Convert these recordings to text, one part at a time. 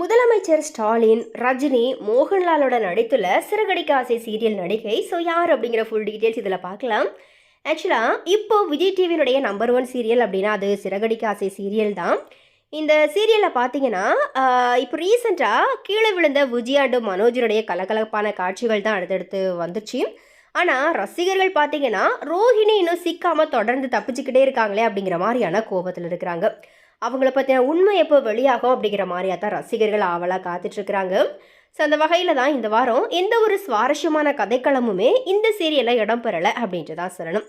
முதலமைச்சர் ஸ்டாலின் ரஜினி மோகன்லாலோட நடித்துள்ள சிறகடிக்க ஆசை சீரியல் நடிகை. ஸோ யார் அப்படிங்கிற ஃபுல் டீட்டெயில்ஸ் இதில் பார்க்கலாம். ஆக்சுவலாக இப்போ விஜய் டிவியினுடைய நம்பர் ஒன் சீரியல் அப்படின்னா அது சிறகடிக்க ஆசை சீரியல் தான். இந்த சீரியலில் பார்த்தீங்கன்னா இப்போ ரீசெண்டாக கீழே விழுந்த விஜயாண்டும் மனோஜனுடைய கலகலப்பான காட்சிகள் தான் அடுத்தடுத்து வந்துச்சு. ஆனால் ரசிகர்கள் பார்த்தீங்கன்னா ரோஹிணி இன்னும் சிக்காமல் தொடர்ந்து தப்பிச்சுக்கிட்டே இருக்காங்களே அப்படிங்கிற மாதிரியான கோபத்தில் இருக்கிறாங்க. அவங்கள பற்றின உண்மை எப்போ வெளியாகும் அப்படிங்கிற மாதிரியா தான் ரசிகர்கள் ஆவலாக காத்துட்ருக்குறாங்க. ஸோ அந்த வகையில் தான் இந்த வாரம் எந்த ஒரு சுவாரஸ்யமான கதைக்களமுமே இந்த சீரியலில் இடம்பெறலை அப்படின்ட்டு தான் சொல்லணும்.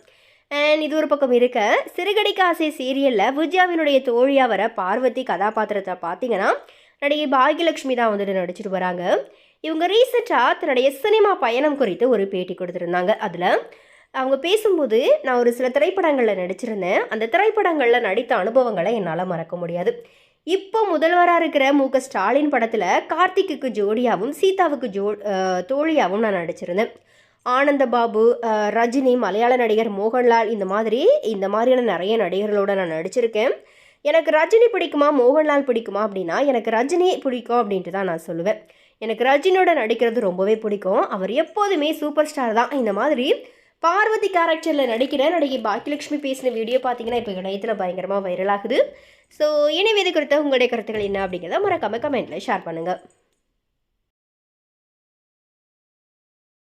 அண்ட் இது ஒரு பக்கம் இருக்க சிறுகடிக்க ஆசை சீரியலில் விஜயாவினுடைய தோழியாக வர பார்வதி கதாபாத்திரத்தை பார்த்தீங்கன்னா நடிகை பாக்யலட்சுமி தான் வந்துட்டு நடிச்சிட்டு வராங்க. இவங்க ரீசெண்டாக தன்னுடைய சினிமா பயணம் குறித்து ஒரு பேட்டி கொடுத்துருந்தாங்க. அதில் அவங்க பேசும்போது நான் ஒரு சில திரைப்படங்களில் நடிச்சிருந்தேன். அந்த திரைப்படங்களில் நடித்த அனுபவங்களை என்னால் மறக்க முடியாது. இப்போ முதல்வராக இருக்கிற மு க ஸ்டாலின் படத்தில் கார்த்திக்குக்கு ஜோடியாகவும் சீதாவுக்கு ஜோ தோழியாகவும் நான் நடிச்சிருந்தேன். ஆனந்த பாபு ரஜினி மலையாள நடிகர் மோகன்லால் இந்த மாதிரி இந்த மாதிரியான நிறைய நடிகர்களோட நான் நடிச்சிருக்கேன். எனக்கு ரஜினி பிடிக்குமா மோகன்லால் பிடிக்குமா அப்படின்னா எனக்கு ரஜினி பிடிக்கும் அப்படின்ட்டு தான் நான் சொல்லுவேன். எனக்கு ரஜினியோட நடிக்கிறது ரொம்பவே பிடிக்கும். அவர் எப்போதுமே சூப்பர் ஸ்டார் தான். இந்த மாதிரி பார்வதி கேரக்டரில் நடிக்கிற நடிகை பாக்கியலட்சுமி பேசின வீடியோ பார்த்தீங்கன்னா இப்போ இணையத்தில் பயங்கரமாக வைரல் ஆகுது. ஸோ எனவே இது குறித்த உங்களுடைய கருத்துக்கள் என்ன அப்படிங்கிறத மறக்காமல் கமெண்ட்டில் ஷேர் பண்ணுங்கள்